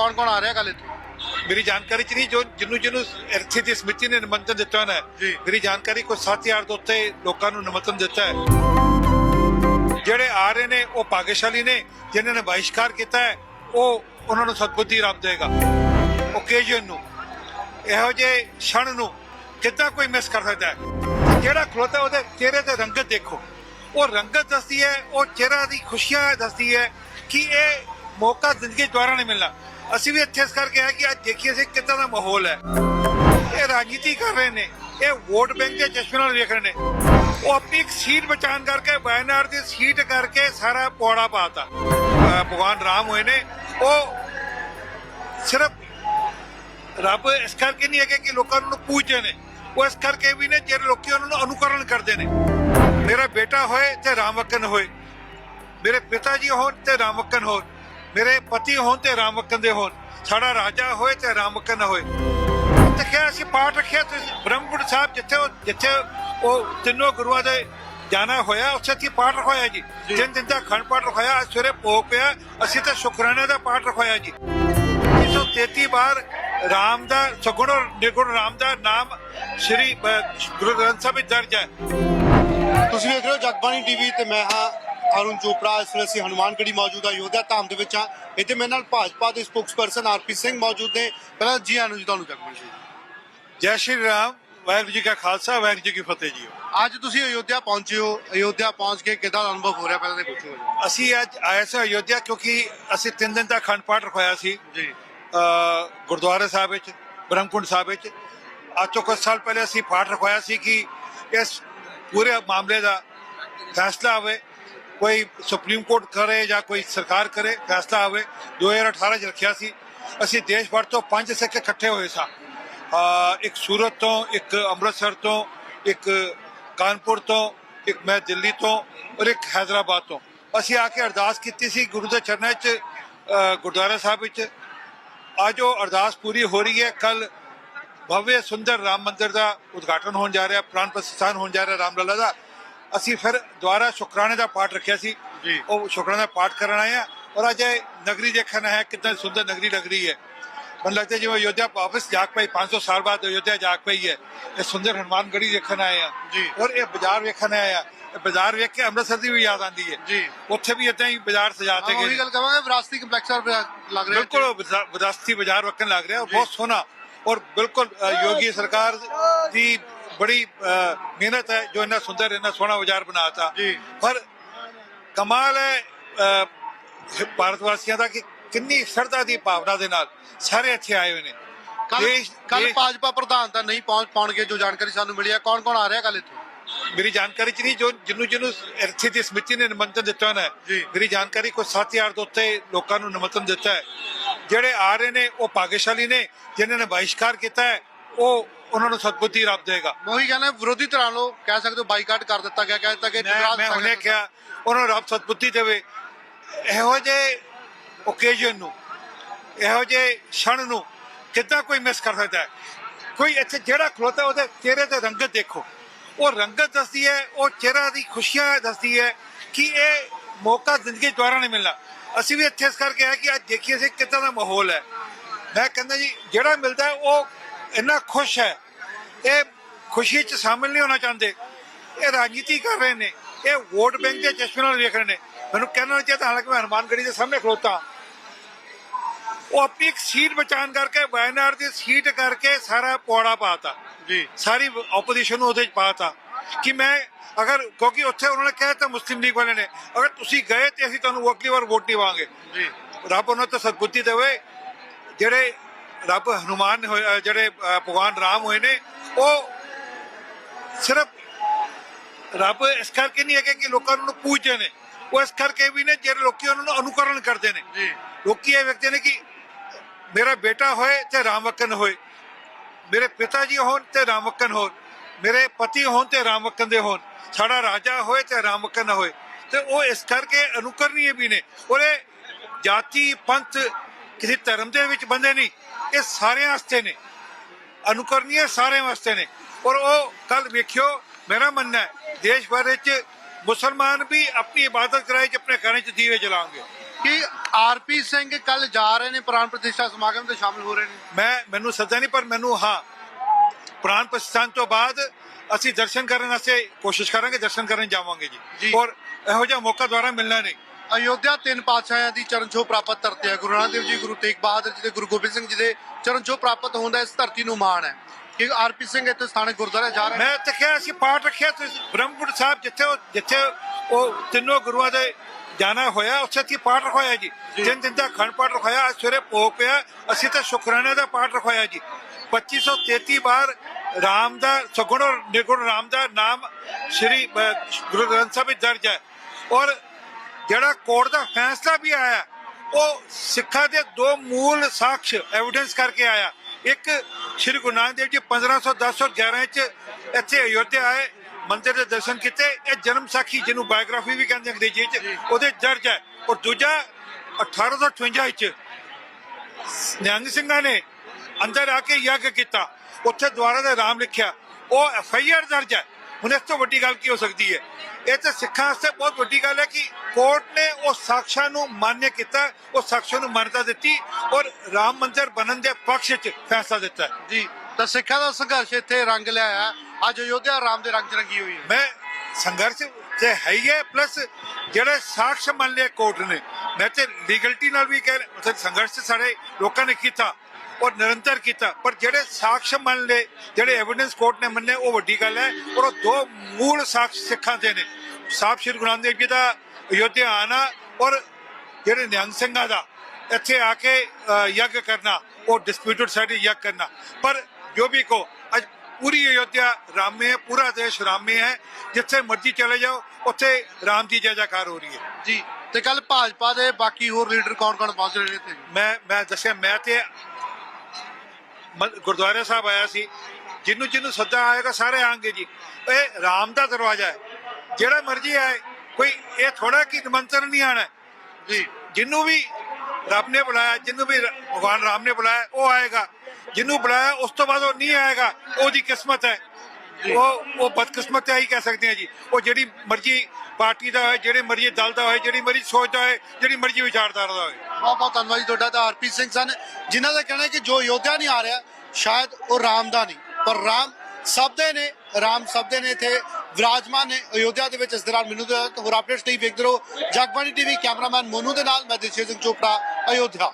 ਕੌਣ ਕੌਣ ਆ ਰਿਹਾ ਕੱਲ ਇੱਥੇ? ਮੇਰੀ ਜਾਣਕਾਰੀ ਚ ਨਹੀਂ ਜੋ ਜਿਹਨੂੰ ਜਿਹਨੂੰ ਇੱਥੇ ਦੀ ਸਮਿਤੀ ਨੇ ਨਿਮੰਤਰਣ ਦਿੱਤਾ ਹੋਣਾ ਹੈ ਜੀ। ਮੇਰੀ ਜਾਣਕਾਰੀ ਕੋਈ 7000 ਤੋਂ ਉੱਤੇ ਲੋਕਾਂ ਨੂੰ ਨਿਮੰਤਰਣ ਦਿੱਤਾ ਹੈ। ਜਿਹੜੇ ਆ ਰਹੇ ਨੇ ਉਹ ਭਾਗਸ਼ਾਲੀ ਨੇ ਜਿਨ੍ਹਾਂ ਨੇ ਬਹਿਸ਼ਕਾਰ ਕੀਤਾ ਹੈ ਉਹ ਉਹਨਾਂ ਨੂੰ ਸਤਬੁੱਧੀ ਰੱਬ ਦੇਗਾ ਓਕੇਜਨ ਨੂੰ ਇਹੋ ਜਿਹੇ ਛਣ ਨੂੰ ਕਿੱਦਾਂ ਕੋਈ ਮਿਸ ਕਰ ਸਕਦਾ ਹੈ? ਜਿਹੜਾ ਖਲੋਤਾ ਉਹਦੇ ਚਿਹਰੇ ਤੇ ਰੰਗਤ ਦੇਖੋ। ਉਹ ਰੰਗਤ ਦੱਸਦੀ ਹੈ ਉਹ ਚਿਹਰਾ ਦੀ ਖੁਸ਼ੀਆਂ ਦੱਸਦੀ ਹੈ ਕਿ ਇਹ ਮੌਕਾ ਜ਼ਿੰਦਗੀ 'ਚ ਦੁਬਾਰਾ ਨਹੀਂ ਮਿਲਣਾ। ਅਸੀਂ ਵੀ ਇੱਥੇ ਇਸ ਕਰਕੇ ਆਏ ਕਿ ਅੱਜ ਦੇਖੀਏ ਅਸੀਂ ਕਿੱਦਾਂ ਦਾ ਮਾਹੌਲ ਹੈ। ਇਹ ਰਾਜਨੀਤੀ ਕਰ ਰਹੇ ਨੇ, ਇਹ ਵੋਟ ਬੈਂਕ ਦੇ ਚਸ਼ਮੇ ਨਾਲ ਵੇਖ ਰਹੇ ਨੇ। ਉਹ ਆਪਣੀ ਇੱਕ ਸੀਟ ਬਚਾਉਣ ਕਰਕੇ, ਵਾਇਨਾਡ ਦੀ ਸੀਟ ਕਰਕੇ ਸਾਰਾ ਪੌੜਾ ਪਾਤਾ। ਭਗਵਾਨ ਰਾਮ ਹੋਏ ਨੇ। ਉਹ ਸਿਰਫ ਰੱਬ ਇਸ ਕਰਕੇ ਨਹੀਂ ਹੈਗੇ ਕਿ ਲੋਕਾਂ ਨੂੰ ਪੂਜਦੇ ਨੇ। ਉਹ ਇਸ ਕਰਕੇ ਵੀ ਨੇ ਜਿਹੜੇ ਲੋਕੀ ਉਹਨਾਂ ਨੂੰ ਅਨੁਕਰਨ ਕਰਦੇ ਨੇ। ਮੇਰਾ ਬੇਟਾ ਹੋਏ ਤੇ ਰਾਮਵਕਨ ਹੋਏ। ਮੇਰੇ ਪਿਤਾ ਜੀ ਹੋਣ ਤੇ ਰਾਮਵਕਨ ਹੋਣ। ਮੇਰੇ ਪਤੀ ਹੋਣ ਤੇ ਰਾਮਵਕਨ ਦੇ ਹੋਣ। ਸਾਡਾ ਰਾਜਾ ਹੋਏ ਤੇ ਰਾਮਵਕਨ ਹੋਏ। ਤੇ ਕਿਹਾ ਅਸੀਂ ਪਾਠ ਰੱਖਿਆ ਤੇ ਬ੍ਰਹਮਪੁਰ ਸਾਹਿਬ ਜਿੱਥੇ ਉਹ ਜਿੱਥੇ ਉਹ ਤਿੰਨੋਂ ਗੁਰੂਆਂ ਦੇ ਜਾਣਾ ਹੋਇਆ ਉੱਥੇ ਅਸੀਂ ਪਾਠ ਰਖਵਾਇਆ ਜੀ। ਜਿੰਨ ਦਿਨ ਦਾ ਖੰਡ ਪਾਠ ਰਖਵਾਇਆ ਅੱਜ ਸਵੇਰੇ ਭੋਗ ਪਿਆ ਅਸੀਂ ਤਾਂ ਸ਼ੁਕਰਾਨੇ ਦਾ ਪਾਠ ਰਖਵਾਇਆ ਜੀ। 133 ਬਾਰ ਰਾਮ ਦਾ ਸਗੁਣ ਔਰ ਨਿਰਗੁਣ ਰਾਮ ਦਾ ਨਾਮ ਸ੍ਰੀ ਗੁਰੂ ਗ੍ਰੰਥ ਸਾਹਿਬ ਵਿੱਚ ਦਰਜ ਹੈ। ਤੁਸੀਂ ਵੇਖ ਰਹੇ ਹੋ ਜਗਬਾਣੀ ਟੀਵੀ ਤੇ ਮੈਂ ਹਾਂ ਅਰੁਣ ਚੋਪੜਾ ਇਸ ਵੇਲੇ ਅਸੀਂ ਹਨੂਮਾਨਗੜੀ ਮੌਜੂਦ ਆ ਯੋਧਾ ਧਾਮ ਦੇ ਵਿੱਚ ਆ। ਇੱਥੇ ਮੇਰੇ ਨਾਲ ਭਾਜਪਾ ਦੇ ਸਪੋਕਸਪਰਸਨ ਆਰਪੀ ਸਿੰਘ ਮੌਜੂਦ ਨੇ। ਪਹਿਲਾਂ ਜੀ ਆਨੰਦ ਜੀ ਤੁਹਾਨੂੰ ਜਗਬਾਣੀ ਟੀਵੀ ਜੈ ਸ਼੍ਰੀ ਰਾਮ ਵਾਹਿਗੁਰੂ ਜੀ ਕਾ ਖਾਲਸਾ ਵਾਹਿਗੁਰੂ ਜੀ ਕੀ ਫਤਿਹ ਜੀ। ਅੱਜ ਤੁਸੀਂ ਅਯੋਧਿਆ ਪਹੁੰਚੇ ਹੋ। ਅਯੋਧਿਆ ਪਹੁੰਚ ਕੇ ਕਿਦਾਂ ਦਾ ਅਨੁਭਵ ਹੋ ਰਿਹਾ? ਪਹਿਲਾਂ ਤੇ ਪੁੱਛੋ ਜੀ। ਅਸੀਂ ਅੱਜ ਆਏ ਸੀ ਅਯੋਧਿਆ ਕਿਉਂਕਿ ਅਸੀਂ ਤਿੰਨ ਦਿਨ ਤੱਕ ਖੰਡ ਪਾਠ ਰਖਵਾਇਆ ਸੀ। ਜੀ। ਅ, ਗੁਰਦੁਆਰਾ ਸਾਹਿਬ ਵਿੱਚ ਬ੍ਰਹਮਕੁੰਡ ਸਾਹਿਬ ਵਿੱਚ। ਅੱਜ ਤੋਂ ਕੁਝ ਸਾਲ ਪਹਿਲੇ ਅਸੀਂ ਪਾਠ ਰਖਵਾਇਆ ਸੀ ਕਿ ਇਸ ਪੂਰੇ ਮਾਮਲੇ ਦਾ ਫੈਸਲਾ ਆਵੇ ਕੋਈ ਸੁਪਰੀਮ ਕੋਰਟ ਕਰੇ ਜਾਂ ਕੋਈ ਸਰਕਾਰ ਕਰੇ, ਫੈਸਲਾ ਆਵੇ 2018 ਚ ਰੱਖਿਆ ਸੀ। ਅਸੀਂ ਦੇਸ਼ ਭਰ ਤੋਂ ਪੰਜ ਸਿੱਖ ਇਕੱਠੇ ਹੋਏ ਸਾਂ। ਇੱਕ ਸੂਰਤ ਤੋਂ, ਇੱਕ ਅੰਮ੍ਰਿਤਸਰ ਤੋਂ, ਇੱਕ ਕਾਨਪੁਰ ਤੋਂ, ਇੱਕ ਮੈਂ ਦਿੱਲੀ ਤੋਂ ਔਰ ਇੱਕ ਹੈਦਰਾਬਾਦ ਤੋਂ। ਅਸੀਂ ਆ ਕੇ ਅਰਦਾਸ ਕੀਤੀ ਸੀ ਗੁਰੂ ਦੇ ਚਰਨਾਂ 'ਚ ਗੁਰਦੁਆਰਾ ਸਾਹਿਬ ਵਿੱਚ। ਅੱਜ ਉਹ ਅਰਦਾਸ ਪੂਰੀ ਹੋ ਰਹੀ ਹੈ। ਕੱਲ ਭਵਯ ਸੁੰਦਰ ਰਾਮ ਮੰਦਿਰ ਦਾ ਉਦਘਾਟਨ ਹੋਣ ਜਾ ਰਿਹਾ, ਪ੍ਰਾਣ ਪ੍ਰਸਥਾਨ ਹੋਣ ਜਾ ਰਿਹਾ ਰਾਮਲਲਾ ਦਾ। ਅਸੀਂ ਫਿਰ ਦੁਆਰਾ ਸ਼ੁਕਰਾਨੇ ਦਾ ਪਾਠ ਰੱਖਿਆ ਸੀ। ਜੀ। ਉਹ ਸ਼ੁਕਰਾਨੇ ਦਾ ਪਾਠ ਕਰਨ ਆਏ ਆ ਔਰ ਅੱਜ ਇਹ ਨਗਰੀ ਦੇਖਣ ਹੈ ਕਿੰਨਾ ਸੁੰਦਰ ਨਗਰੀ ਲੱਗ ਰਹੀ ਹੈ। ਮੈਨੂੰ ਲੱਗਦਾ ਜਿਵੇਂ ਅਯੋਧਿਆ ਵਾਪਸ ਜਾਗ ਪਈ 500 ਸਾਲ ਬਾਅਦ ਅਯੋਧਿਆ ਜਾਗ ਪਈ ਹੈ ਇਹ ਸੁੰਦਰ ਹਨੂਮਾਨ ਗੜੀ ਦੇਖਣ ਆਏ ਆ ਜੀ। ਔਰ ਇਹ ਬਾਜ਼ਾਰ ਵੇਖਣ ਆਏ ਆ ਇਹ ਬਾਜ਼ਾਰ ਵੇਖ ਕੇ ਅੰਮ੍ਰਿਤਸਰ ਦੀ ਵੀ ਯਾਦ ਆਉਂਦੀ ਹੈ। ਜੀ। ਉੱਥੇ ਵੀ ਇਦਾਂ ਹੀ ਬਾਜ਼ਾਰ ਸਜਾਤੇ ਹਾਂ ਗਏ ਉਹੀ ਗੱਲ ਕਹਾਂਗੇ ਵਿਰਾਸਤੀ ਕੰਪਲੈਕਸ ਲੱਗ ਰਿਹਾ ਬਿਲਕੁਲ ਵਿਰਾ- ਵਿਰਾਸਤੀ ਬਾਜ਼ਾਰ ਵਕਨ ਲੱਗ ਰਿਹਾ ਬਹੁਤ ਸੋਹਣਾ ਔਰ ਬਿਲਕੁਲ ਯੋਗੀ ਸਰਕਾਰ ਦੀ ਬੜੀ ਮਿਹਨਤ ਹੈ ਜੋ ਇੰਨਾ ਸੁੰਦਰ ਇੰਨਾ ਸੋਹਣਾ ਬਾਜ਼ਾਰ ਬਣਾਤਾ। ਜੀ। ਪਰ ਕਮਾਲ ਹੈ ਭਾਰਤ ਵਾਸੀਆਂ ਦਾ ਕਿ ਕਿੰਨੀ ਸ਼ਰਧਾ ਦੀ ਭਾਵਨਾ ਦੇ ਨਾਲ ਸਾਰੇ ਇੱਥੇ ਆਏ ਹੋਏ ਨੇ। ਕੱਲ ਭਾਜਪਾ ਪ੍ਰਧਾਨ ਤਾਂ ਨਹੀਂ ਪਹੁੰਚ ਪਾਉਣਗੇ ਜੋ ਜਾਣਕਾਰੀ ਸਾਨੂੰ ਮਿਲੀ ਹੈ। ਕੌਣ ਕੌਣ ਆ ਰਿਹਾ ਕੱਲ ਇੱਥੇ? ਮੇਰੀ ਜਾਣਕਾਰੀ ਚ ਨਹੀਂ ਜੋ ਜਿਹਨੂੰ ਜਿਹਨੂੰ ਇੱਥੇ ਦੀ ਸਮਿਤੀ ਨੇ ਨਿਮੰਤਰਣ ਦਿੱਤਾ ਹੋਣਾ ਹੈ। ਮੇਰੀ ਜਾਣਕਾਰੀ ਕੋਈ 7000 ਤੋਂ ਉੱਤੇ ਲੋਕਾਂ ਨੂੰ ਨਿਮੰਤਰਣ ਦਿੱਤਾ ਹੈ। ਜਿਹੜੇ ਆ ਰਹੇ ਨੇ ਉਹ ਭਾਗਸ਼ਾਲੀ ਨੇ ਜਿਨ੍ਹਾਂ ਨੇ ਬਹਿਸ਼ਕਾਰ ਕੀਤਾ ਹੈ ਉਹ ਉਹਨਾਂ ਨੂੰ ਸਤਬੁੱਧੀ ਰੱਬ ਦੇਗਾ। ਮੈਂ ਉਹੀ ਕਹਿੰਦਾ ਵਿਰੋਧੀ ਧਿਰਾਂ ਨੂੰ ਕਹਿ ਸਕਦੇ ਹੋ ਬਾਈਕਾਟ ਕਰ ਦਿੱਤਾ ਗਿਆ ਕਹਿ ਦਿੱਤਾ ਕਿ ਮੈਂ ਮੈਂ ਹੁਣੇ ਕਿਹਾ ਉਹਨਾਂ ਨੂੰ ਰੱਬ ਸਤਬੁੱਧੀ ਦੇਵੇ। ਇਹੋ ਜਿਹੇ ਓਕੇਜਨ ਨੂੰ ਇਹੋ ਜਿਹੇ ਛਣ ਨੂੰ ਕਿੱਦਾਂ ਕੋਈ ਮਿਸ ਕਰ ਸਕਦਾ ਹੈ? ਕੋਈ ਇੱਥੇ ਜਿਹੜਾ ਖਲੋਤਾ ਉਹਦੇ ਚਿਹਰੇ ਤੇ ਰੰਗਤ ਦੇਖੋ। ਉਹ ਰੰਗਤ ਦੱਸਦੀ ਹੈ ਉਹ ਚਿਹਰਾ ਦੀ ਖੁਸ਼ੀਆਂ ਦੱਸਦੀ ਹੈ ਕਿ ਇਹ ਮੌਕਾ ਜ਼ਿੰਦਗੀ 'ਚ ਦੁਬਾਰਾ ਨਹੀਂ ਮਿਲਣਾ। ਅਸੀਂ ਵੀ ਇੱਥੇ ਇਸ ਕਰਕੇ ਆਏ ਕਿ ਅੱਜ ਦੇਖੀਏ ਅਸੀਂ ਕਿੱਦਾਂ ਦਾ ਮਾਹੌਲ ਹੈ। ਮੈਂ ਕਹਿੰਦਾ ਜੀ ਜਿਹੜਾ ਮਿਲਦਾ ਉਹ ਇੰਨਾ ਖੁਸ਼ ਹੈ। ਇਹ ਖੁਸ਼ੀ 'ਚ ਸ਼ਾਮਿਲ ਨਹੀਂ ਹੋਣਾ ਚਾਹੁੰਦੇ। ਇਹ ਰਾਜਨੀਤੀ ਕਰ ਰਹੇ ਨੇ। ਇਹ ਵੋਟ ਬੈਂਕ ਦੇ ਚਸ਼ਮੇ ਨਾਲ ਵੇਖ ਰਹੇ ਨੇ। ਮੈਨੂੰ ਕਹਿਣਾ ਚਾਹਤਾ ਹਾਲਾਂਕਿ ਮੈਂ ਹਨੂਮਾਨਗੜੀ ਦੇ ਸਾਹਮਣੇ ਖਲੋਤਾ। ਉਹ ਆਪਣੀ ਇੱਕ ਸੀਟ ਬਚਾਉਣ ਕਰਕੇ ਵਾਇਨਾਡ ਦੀ ਸੀਟ ਕਰਕੇ ਸਾਰਾ ਪੌੜਾ ਪਾਤਾ। ਜੀ। ਸਾਰੀ ਆਪੋਜੀਸ਼ਨ ਨੂੰ ਉਹਦੇ ਚ ਪਾਤਾ। ਕਿ ਮੈਂ ਅਗਰ ਕਿਉਂਕਿ ਉੱਥੇ ਉਹਨਾਂ ਨੇ ਕਹਿ ਤਾ ਮੁਸਲਿਮ ਲੀਗ ਵਾਲੇ ਨੇ ਅਗਰ ਤੁਸੀਂ ਗਏ ਤੇ ਅਸੀਂ ਤੁਹਾਨੂੰ ਅਗਲੀ ਵਾਰ ਵੋਟ ਨਹੀਂ ਦੇਵਾਂਗੇ ਜੀ। ਰੱਬ ਉਹਨਾਂ ਤੋਂ ਸਦਬੁੱਧੀ ਦੇਵੇ। ਜਿਹੜੇ ਰੱਬ ਹਨੂਮਾਨ ਹੋਏ ਜਿਹੜੇ ਅ, ਭਗਵਾਨ ਰਾਮ ਹੋਏ ਨੇ ਉਹ ਸਿਰਫ ਰੱਬ ਇਸ ਕਰਕੇ ਨਹੀਂ ਹੈਗੇ ਕਿ ਲੋਕਾਂ ਨੂੰ ਪੂਜਦੇ ਨੇ। ਉਹ ਇਸ ਕਰਕੇ ਵੀ ਨੇ ਜਿਹੜੇ ਲੋਕੀ ਉਹਨਾਂ ਨੂੰ ਅਨੁਕਰਨ ਕਰਦੇ ਨੇ। ਜੀ। ਲੋਕੀ ਇਹ ਵੇਖਦੇ ਨੇ ਕਿ ਮੇਰਾ ਬੇਟਾ ਹੋਏ ਤੇ ਰਾਮਵਕਨ ਹੋਏ। ਮੇਰੇ ਪਿਤਾ ਜੀ ਹੋਣ ਤੇ ਰਾਮਵਕਨ ਹੋਣ। ਮੇਰੇ ਪਤੀ ਹੋਣ ਤੇ ਰਾਮਵਕਨ ਦੇ ਹੋਣ। ਸਾਡਾ ਰਾਜਾ ਹੋਏ ਤੇ ਰਾਮਵਕਨ ਹੋਏ। ਤੇ ਉਹ ਇਸ ਕਰਕੇ ਅਨੁਕਰਨੀਏ ਵੀ ਨੇ। ਔਰ ਇਹ ਜਾਤੀ ਪੰਥ ਕਿਸੇ ਧਰਮ ਦੇ ਵਿੱਚ ਬੰਦੇ ਨਹੀਂ। ਇਹ ਸਾਰਿਆਂ ਵਾਸਤੇ ਨੇ। ਅਨੁਕਰਨੀਏ ਸਾਰਿਆਂ ਵਾਸਤੇ ਨੇ। ਔਰ ਉਹ ਕੱਲ ਵੇਖਿਓ ਮੇਰਾ ਮੰਨਣਾ ਹੈ ਦੇਸ਼ ਭਰ ਵਿੱਚ ਮੁਸਲਮਾਨ ਵੀ ਆਪਣੀ ਇਬਾਦਤ ਕਰਾਏ ਚ ਆਪਣੇ ਘਰਾਂ ਚ ਦੀਵੇ ਜਲਾਉਂਗੇ ਕਿ ਆਰਪੀ ਸਿੰਘ ਕੱਲ ਜਾ ਰਹੇ ਨੇ ਪ੍ਰਾਣ ਪ੍ਰਤਿਸ਼ਠਾ ਸਮਾਗਮ ਤੇ ਸ਼ਾਮਲ ਹੋ ਰਹੇ ਨੇ? ਮੈਂ ਮੈਨੂੰ ਸੱਦਾ ਨਹੀਂ ਪਰ ਮੈਨੂੰ ਹਾਂ ਪ੍ਰਾਨ ਪ੍ਰਸਥਾਨ ਤੋਂ ਬਾਅਦ ਅਸੀਂ ਦਰਸ਼ਨ ਕਰਨ ਵਾਸਤੇ ਕੋਸ਼ਿਸ਼ ਕਰਾਂਗੇ ਦਰਸ਼ਨ ਕਰਨ ਜਾਵਾਂਗੇ। ਜੀ। ਔਰ ਇਹੋ ਜਿਹਾ ਮੌਕਾ ਦੁਆਰਾ ਮਿਲਣਾ ਨਹੀਂ। ਅਯੋਧਿਆ ਤਿੰਨ ਪਾਤਸ਼ਾਹਾਂ ਦੀ ਚਰਨ ਛੋਹ ਪ੍ਰਾਪਤ ਧਰਤੀ ਹੈ। ਗੁਰੂ ਨਾਨਕ ਦੇਵ ਜੀ ਗੁਰੂ ਤੇਗ ਬਹਾਦਰ ਜੀ ਤੇ ਗੁਰੂ ਗੋਬਿੰਦ ਸਿੰਘ ਜੀ ਦੇ ਚਰਨ ਛੋਹ ਪ੍ਰਾਪਤ ਹੋਣ ਦਾ ਇਸ ਧਰਤੀ ਨੂੰ ਮਾਣ ਹੈ। ਕਿ ਆਰਪੀ ਸਿੰਘ ਇੱਥੇ ਸਥਾਨਕ ਗੁਰਦੁਆਰਾ ਜਾ ਰਹੇ ਮੈਂ ਤਾਂ ਕਿਹਾ ਅਸੀਂ ਪਾਠ ਰੱਖਿਆ ਤੇ ਬ੍ਰਹਮਪੁਰ ਸਾਹਿਬ ਜਿੱਥੇ ਉਹ ਜਿੱਥੇ ਉਹ ਤਿੰਨੋਂ ਗੁਰੂਆਂ ਦੇ ਜਾਣਾ ਹੋਇਆ ਉੱਥੇ ਅਸੀਂ ਪਾਠ ਰਖਵਾਇਆ ਜੀ। ਤਿੰਨ ਦਿਨ ਦਾ ਅਖੰਡ ਪਾਠ ਰਖਵਾਇਆ। ਅੱਜ ਸਵੇਰੇ ਭੋਗ ਪਿਆ। ਅਸੀਂ ਤਾਂ ਸ਼ੁਕਰਾਨੇ ਦਾ ਪਾਠ ਰਖਵਾਇਆ ਜੀ। 2533 ਵਾਰ ਰਾਮ ਦਾ ਸਗੁਣ ਔਰ ਨਿਰਗੁਣ ਰਾਮ ਦਾ ਨਾਮ ਸ਼੍ਰੀ ਗੁਰੂ ਗ੍ਰੰਥ ਸਾਹਿਬ ਵਿੱਚ ਦਰਜ ਹੈ। ਔਰ ਜਿਹੜਾ ਕੋਰਟ ਦਾ ਫੈਸਲਾ ਵੀ ਆਇਆ, ਉਹ ਸਿੱਖਾਂ ਦੇ ਦੋ ਮੂਲ ਸਾਕਸ਼ ਐਵੀਡੈਂਸ ਕਰਕੇ ਆਇਆ। ਇੱਕ ਸ਼੍ਰੀ ਗੁਰੂ ਨਾਨਕ ਦੇਵ ਜੀ 1510 ਔਰ 11 ਚ ਇੱਥੇ ਅਯੋਧਿਆ ਆਏ, ਮੰਦਿਰ ਦੇ ਦਰਸ਼ਨ ਕੀਤੇ। ਇਹ ਜਨਮ ਸਾਖੀ ਜਿਹਨੂੰ ਬਾਇਓਗ੍ਰਾਫੀ ਵੀ ਕਹਿੰਦੇ ਅੰਗਰੇਜ਼ੀ ਚ ਉਹਦੇ ਦਰਜ ਹੈ। ਔਰ ਦੂਜਾ 1858 ਵਿੱਚ ਨਿਹੰਗ ਸਿੰਘਾਂ ਨੇ ਅੰਦਰ ਆ ਕੇ ਯੱਗ ਕੀਤਾ। ਉੱਥੇ ਦੁਆਰਾ ਦਾ ਰਾਮ ਲਿਖਿਆ। ਉਹ ਐਫ ਆਈ ਆਰ ਦਰਜ ਹੈ। ਹੁਣ ਇਸ ਤੋਂ ਵੱਡੀ ਗੱਲ ਕੀ ਹੋ ਸਕਦੀ ਹੈ? ਇਹ ਤਾਂ ਸਿੱਖਾਂ ਵਾਸਤੇ ਬਹੁਤ ਵੱਡੀ ਗੱਲ ਹੈ ਕਿ ਕੋਰਟ ਨੇ ਉਹ ਸਾਕਸ਼ਾਂ ਨੂੰ ਮਾਨਿਆ ਕੀਤਾ ਉਹ ਸਾਕਸ਼ਾਂ ਨੂੰ ਮਾਨਤਾ ਦਿੱਤੀ ਔਰ ਰਾਮ ਮੰਦਿਰ ਬਣਨ ਦੇ ਪੱਖ 'ਚ ਫੈਸਲਾ ਦਿੱਤਾ। ਜੀ ਤਾਂ ਸਿੱਖਾਂ ਦਾ ਸੰਘਰਸ਼ ਇੱਥੇ ਰੰਗ ਲਿਆਇਆ। ਅੱਜ ਅਯੋਧਿਆ ਰਾਮ ਦੇ ਰੰਗ 'ਚ ਰੰਗੀ ਹੋਈ ਹੈ। ਮੈਂ ਸੰਘਰਸ਼ ਤੇ ਹੈ ਹੀ ਹੈ ਪਲੱਸ ਜਿਹੜੇ ਸਾਕਸ਼ ਮੰਨ ਲਏ ਕੋਰਟ ਨੇ ਮੈਂ ਤੇ ਲੀਗਲਿਟੀ ਨਾਲ ਵੀ ਕਹਿ ਸੰਘਰਸ਼ ਸਾਡੇ ਲੋਕਾਂ ਨੇ ਕੀਤਾ। ਔਰ ਨਿਰੰਤਰ ਕੀਤਾ। ਪਰ ਜਿਹੜੇ ਸਾਕਸ਼ ਮੰਨ ਲਏ ਜਿਹੜੇ ਐਵੀਡੈਂਸ ਕੋਰਟ ਨੇ ਮੰਨੇ ਉਹ ਵੱਡੀ ਗੱਲ ਹੈ। ਔਰ ਉਹ ਦੋ ਮੂਲ ਸਾਕਸ਼ ਸਿੱਖਾਂ ਦੇ ਨੇ। ਸਾਹਿਬ ਸ਼੍ਰੀ ਗੁਰੂ ਨਾਨਕ ਦੇਵ ਜੀ ਦਾ ਅਯੋਧਿਆ ਆਣਾ ਔਰ ਜਿਹੜੇ ਨਿਹੰਗ ਸਿੰਘਾਂ ਦਾ ਇੱਥੇ ਆ ਕੇ ਯੱਗ ਕਰਨਾ ਉਹ ਡਿਸਪਿਊਟਡ ਸਾਈਡ ਯੱਗ ਕਰਨਾ। ਪਰ ਜੋ ਵੀ ਕੋ ਅੱਜ ਪੂਰੀ ਅਯੋਧਿਆ ਰਾਮੇ ਹੈ ਪੂਰਾ ਦੇਸ਼ ਰਾਮੇ ਹੈ। ਜਿੱਥੇ ਮਰਜ਼ੀ ਚਲੇ ਜਾਓ ਉੱਥੇ ਰਾਮ ਦੀ ਜੈ ਜੈਕਾਰ ਹੋ ਰਹੀ ਹੈ। ਜੀ ਤੇ ਕੱਲ ਭਾਜਪਾ ਦੇ ਬਾਕੀ ਹੋਰ ਲੀਡਰ ਕੌਣ ਕੌਣ ਪਹੁੰਚ ਰਹੇ ਨੇ ਇੱਥੇ? ਮੈਂ ਮੈਂ ਦੱਸਿਆ ਮੈਂ ਤੇ ਗੁਰਦੁਆਰੇ ਸਾਹਿਬ ਆਇਆ ਸੀ। ਜਿਹਨੂੰ ਜਿਹਨੂੰ ਸੱਦਾ ਆਏਗਾ ਸਾਰੇ ਆਣਗੇ ਜੀ। ਇਹ ਰਾਮ ਦਾ ਦਰਵਾਜ਼ਾ ਹੈ। ਜਿਹੜਾ ਮਰਜ਼ੀ ਆਏ ਕੋਈ ਇਹ ਥੋੜਾ ਕਿ ਨਿਮੰਤਰਣ ਨਹੀਂ ਆਣਾ। ਜੀ। ਜਿਹਨੂੰ ਵੀ ਰੱਬ ਨੇ ਬੁਲਾਇਆ ਜਿਹਨੂੰ ਵੀ ਭਗਵਾਨ ਰਾਮ ਨੇ ਬੁਲਾਇਆ ਉਹ ਆਏਗਾ। ਜਿਹਨੂੰ ਬੁਲਾਇਆ ਉਸ ਤੋਂ ਬਾਅਦ ਉਹ ਨਹੀਂ ਆਏਗਾ ਉਹਦੀ ਕਿਸਮਤ ਹੈ। ਉਹ ਉਹ ਬਦਕਿਸਮਤ ਹੈ ਹੀ ਕਹਿ ਸਕਦੇ ਹਾਂ ਜੀ। ਉਹ ਜਿਹੜੀ ਮਰਜ਼ੀ ਪਾਰਟੀ ਦਾ ਹੋਏ ਜਿਹੜੇ ਮਰਜ਼ੀ ਦਲ ਦਾ ਹੋਏ ਜਿਹੜੀ ਮਰਜ਼ੀ ਸੋਚ ਦਾ ਹੋਏ ਜਿਹੜੀ ਮਰਜ਼ੀ ਵਿਚਾਰਧਾਰਾ ਦਾ ਹੋਏ। ਬਹੁਤ ਬਹੁਤ ਧੰਨਵਾਦ ਜੀ ਤੁਹਾਡਾ ਤਾਂ ਹਰਪ੍ਰੀਤ ਸਿੰਘ ਸਨ, ਜਿਨ੍ਹਾਂ ਦਾ ਕਹਿਣਾ ਹੈ ਕਿ ਜੋ ਅਯੋਧਿਆ ਨਹੀਂ ਆ ਰਿਹਾ, ਸ਼ਾਇਦ ਉਹ ਰਾਮ ਦਾ ਨਹੀਂ, ਪਰ ਰਾਮ ਸਭ ਦੇ ਨੇ, ਰਾਮ ਸਭ ਦੇ ਨੇ ਇੱਥੇ, ਵਿਰਾਜਮਾਨ ਨੇ, ਅਯੋਧਿਆ ਦੇ ਵਿੱਚ ਇਸ ਦੌਰਾਨ ਮੈਨੂੰ ਤਾਂ ਹੋਰ ਅਪਡੇਟਸ ਲਈ ਵੇਖਦੇ ਰਹੋ, ਜਗਬਾਣੀ ਟੀਵੀ ਕੈਮਰਾਮੈਨ ਮੋਨੂ ਦੇ ਨਾਲ, ਮੈਂ ਦਿਸ਼ੇ ਸਿੰਘ ਚੋਪੜਾ, ਅਯੋਧਿਆ।